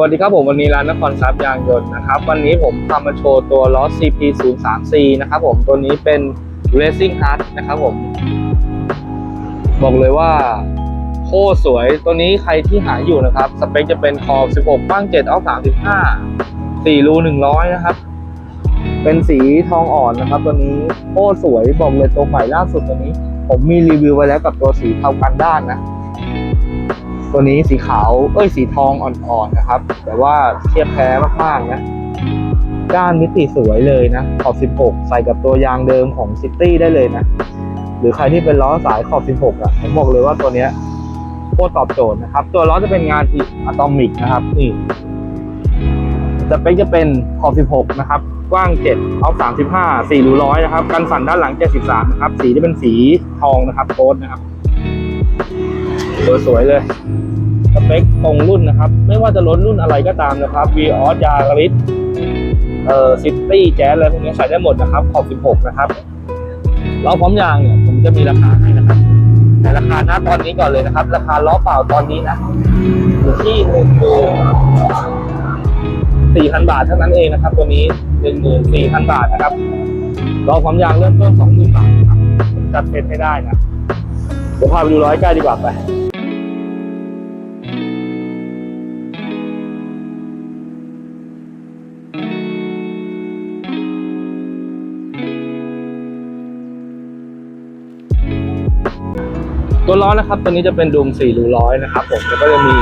วัสดีครับผมวันนี้ร้านนครทรัพย์ยางยนต์นะครับ วันนี้ผมพามาโชว์ตัวล้อ CP 0 3 c นะครับผมตัวนี้เป็น Racing Hard นะครับผม บอกเลยว่า โคตรสวยตัวนี้ใครที่หาอยู่นะครับ สเปคจะเป็นคอ16บ้าง7เอา35 4รู100 นะครับ เป็นสีทองอ่อนนะครับ ตัวนี้โคตรสวยบอกเลยตัวใหม่ล่าสุดตัวนี้ ผมมีรีวิวไว้แล้วกับตัวสีเทากันด้านนะ ตัวนี้สีขาว เอ้ยสีทองอ่อนๆนะครับ แต่ว่าเทียบแพ้มากๆนะ ก้านมิติสวยเลยนะ ขอบ 16 ใส่กับตัวยางเดิมของซิตี้ได้เลยนะ หรือใครที่เป็นล้อสายขอบ 16อะ ผมบอกเลยว่าตัวเนี้ยโคตรตอบโจทย์นะครับ ตัวล้อจะเป็นงานอะตอมิกนะครับ นี่สเปคจะเป็นขอบ 16 นะครับ กว้าง 7 เอา 35 4รูร้อยนะครับ กันสั่นด้านหลัง 73 นะครับ สีจะเป็นสีทองนะครับโค้ดนะครับ สวยๆเลยสเปคตรงรุ่นนะครับ ไม่ว่าจะรถรุ่นอะไรก็ตามนะครับวีออสยาริสเอ่อซิตี้แจ๊สอะไรพวกนี้ใส่ได้หมดนะครับ ขอบ 16 นะครับล้อพร้อมยางเนี่ยผมจะมีราคาให้นะครับแต่ราคาหน้าตอนนี้ก่อนเลยนะครับ ราคาล้อเปล่าตอนนี้นะอยู่ที่หนึ่งหมื่นสี่พันบาทเท่านั้นเองนะครับ ตัวนี้หนึ่งหมื่นสี่พันบาทนะครับล้อพร้อมยางเริ่มต้นสองหมื่นบาทครับผมจัดเซ็ตให้ได้นะเดี๋ยวพาไปดูร้อยใกล้ดีกว่าไป ตัวล้อนะครับตัวนี้จะเป็นดุม4รูร้อยนะครับผมแล้วก็จะมี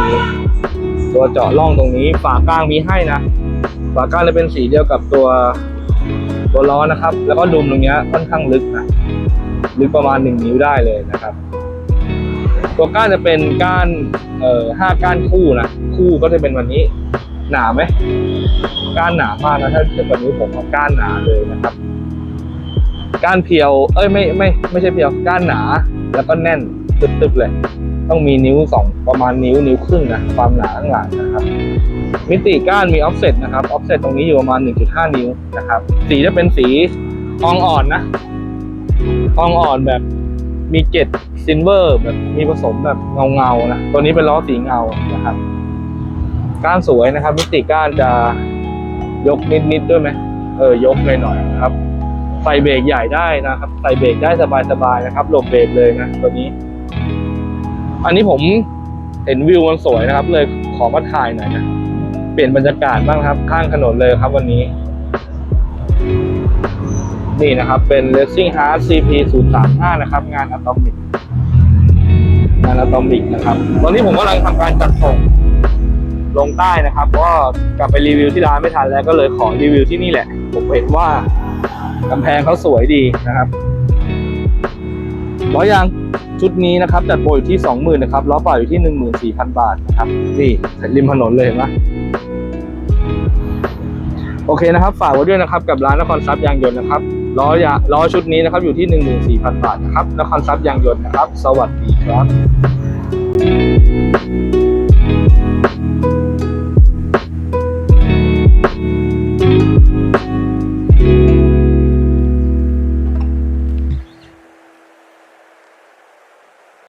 ตัวเจาะร่องตรงนี้ ฝากลางมีให้นะ ฝากลางจะเป็นสีเดียวกับตัวตัวล้อนะครับ แล้วก็ดุมตรงนี้ค่อนข้างลึกนะลึกประมาณหนึ่งนิ้วได้เลยนะครับ ตัวก้านจะเป็นก้านเอ่อห้าก้านคู่นะคู่ก็จะเป็นวันนี้หนาไหมก้านหนามากนะถ้าเทียบกับนิ้วผมเอาก้านหนาเลยนะครับก้านเพียว เอ้ยไม่ไม่ไม่ใช่เพียวก้านหนาแล้วก็แน่น ตึบๆเลย ต้องมีนิ้วสองประมาณนิ้วนิ้วครึ่งนะความหนาข้างหลังนะครับมิติก้านมีออฟเซตนะครับออฟเซตตรงนี้อยู่ประมาณ 1.5 นิ้วนะครับ สีจะเป็นสีทองอ่อนนะทองอ่อนแบบมีเกล็ดซิลเวอร์แบบมีผสมแบบเงาเงาๆนะตัวนี้เป็นล้อสีเงานะครับ ก้านสวยนะครับ มิติก้านจะยกนิดๆด้วยไหมเออยกหน่อยๆนะครับ ใส่เบรกใหญ่ได้นะครับ ใส่เบรกได้สบายๆนะครับหลบเบรกเลยนะตัวนี้ อันนี้ผมเห็นวิวมันสวยนะครับ เลยขอมาถ่ายหน่อยนะเปลี่ยนบรรยากาศบ้างครับ ข้างถนนเลยครับวันนี้ นี่นะครับ เป็น Racing Hard CP 0 3 5นะครับ งานอะตอมิกงานอะตอมิกนะครับ ตอนนี้ผมกำลังทำการจัดส่งลงใต้นะครับเพราะว่ากลับไปรีวิวที่ร้านไม่ทันแล้วก็เลยขอรีวิวที่นี่แหละ ผมเห็นว่ากำแพงเขาสวยดีนะครับ ล้อยางชุดนี้นะครับจัดโปรอยู่ที่ 20,000นะครับล้อเปล่าอยู่ที่ 14,000 บาทนะครับนี่ริมถนนเลยเห็นไหมโอเคนะครับฝากไว้ด้วยนะครับกับร้านนครทรัพย์ยางยนต์นะครับล้อยาล้อชุดนี้นะครับอยู่ที่ 14,000 บาทนะครับนครทรัพย์ยางยนต์นะครับ สวัสดีครับ